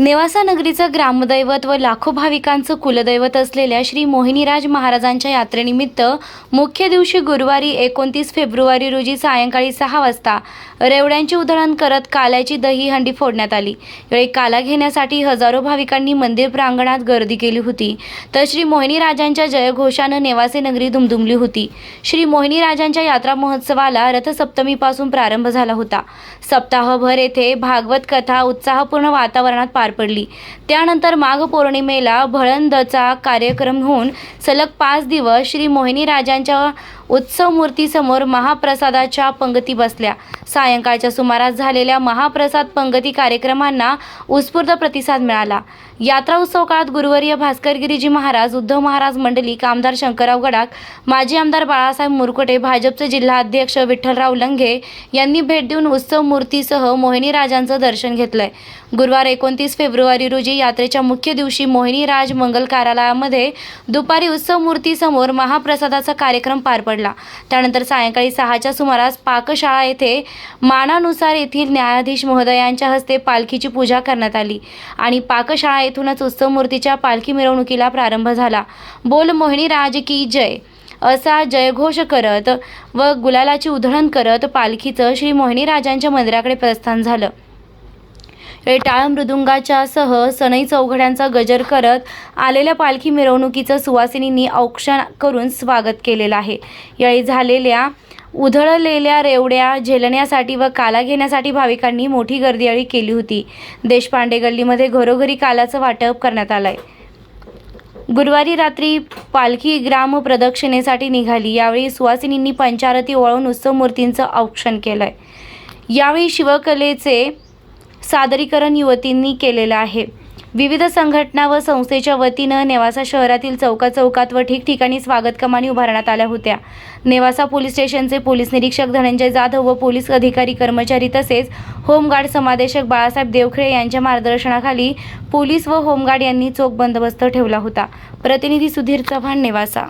नेवासा नगरीचं ग्रामदैवत व लाखो भाविकांचं कुलदैवत असलेल्या श्री मोहिनीराज महाराजांच्या यात्रेनिमित्त मुख्य दिवशी गुरुवारी एकोणतीस फेब्रुवारी रोजी सायंकाळी सहा वाजता रेवड्यांची उधळण करत काल्याची दही हंडी फोडण्यात आली. यावेळी काला घेण्यासाठी हजारो भाविकांनी मंदिर प्रांगणात गर्दी केली होती. तर श्री मोहिनीराजांच्या जयघोषानं नेवासे नगरी दुमदुमली होती. श्री मोहिनीराजांच्या यात्रा महोत्सवाला रथसप्तमीपासून प्रारंभ झाला होता. सप्ताहभर येथे भागवत कथा उत्साहपूर्ण वातावरणात पार पडली. त्यानंतर माघ पौर्णिमेला भळंदचा कार्यक्रम होऊन सलग पाच दिवस श्री मोहिनी राजांच्या उत्सव मूर्तीसमोर महाप्रसादाच्या पंगती बसल्या. सायंकाळच्या सुमारास झालेल्या महाप्रसाद पंगती कार्यक्रमांना उत्स्फूर्त प्रतिसाद मिळाला. यात्रा उत्सव काळात गुरुवर्य भास्करगिरीजी महाराज उद्धव महाराज मंडळी कामदार शंकरराव गडाख माजी आमदार बाळासाहेब मुरकुटे भाजपचे जिल्हा अध्यक्ष विठ्ठलराव लंघे यांनी भेट देऊन उत्सव मूर्तीसह मोहिनी राजांचं दर्शन घेतलंय. गुरुवार एकोणतीस फेब्रुवारी रोजी यात्रेच्या मुख्य दिवशी मोहिनी राज मंगल कार्यालयामध्ये दुपारी उत्सव मूर्तीसमोर महाप्रसादाचा कार्यक्रम पार पडला. त्यानंतर सायंकाळी सहाच्या सुमारास पाकशाळा येथे मानानुसार येथील न्यायाधीश महोदयांच्या हस्ते पालखीची पूजा करण्यात आली आणि पाकशाळा येथूनच उत्सव मूर्तीच्या पालखी मिरवणुकीला प्रारंभ झाला. बोल मोहिनी राज की जय? असा जयघोष करत व गुलालाची उधळण करत पालखीचं श्री मोहिनीराजांच्या मंदिराकडे प्रस्थान झालं. हे टाळ मृदुंगाच्या सह सनई चौघड्यांचा गजर करत आलेल्या पालखी मिरवणुकीचं सुवासिनींनी औक्षण करून स्वागत केलेलं आहे. यावेळी झालेल्या उधळलेल्या रेवड्या झेलण्यासाठी व काला घेण्यासाठी भाविकांनी मोठी गर्दी केली होती. देशपांडे गल्लीमध्ये घरोघरी कालाचं वाटप करण्यात आलंय. गुरुवारी रात्री पालखी ग्राम प्रदक्षिणेसाठी निघाली. यावेळी सुवासिनींनी पंचारती ओळून उत्सव मूर्तींचं औक्षण केलंय. यावेळी शिवकलेचे सादरीकरण युवतींनी केलेलं आहे. विविध संघटना व संस्थेच्या वतीनं नेवासा शहरातील चौका चौकात व ठिकठिकाणी स्वागत कमानी उभारण्यात आल्या होत्या. नेवासा पोलीस स्टेशनचे पोलीस निरीक्षक धनंजय जाधव व पोलीस अधिकारी कर्मचारी तसेच होमगार्ड समादेशक बाळासाहेब देवखेळे यांच्या मार्गदर्शनाखाली पोलीस व होमगार्ड यांनी चोख बंदोबस्त ठेवला होता. प्रतिनिधी सुधीर चव्हाण नेवासा.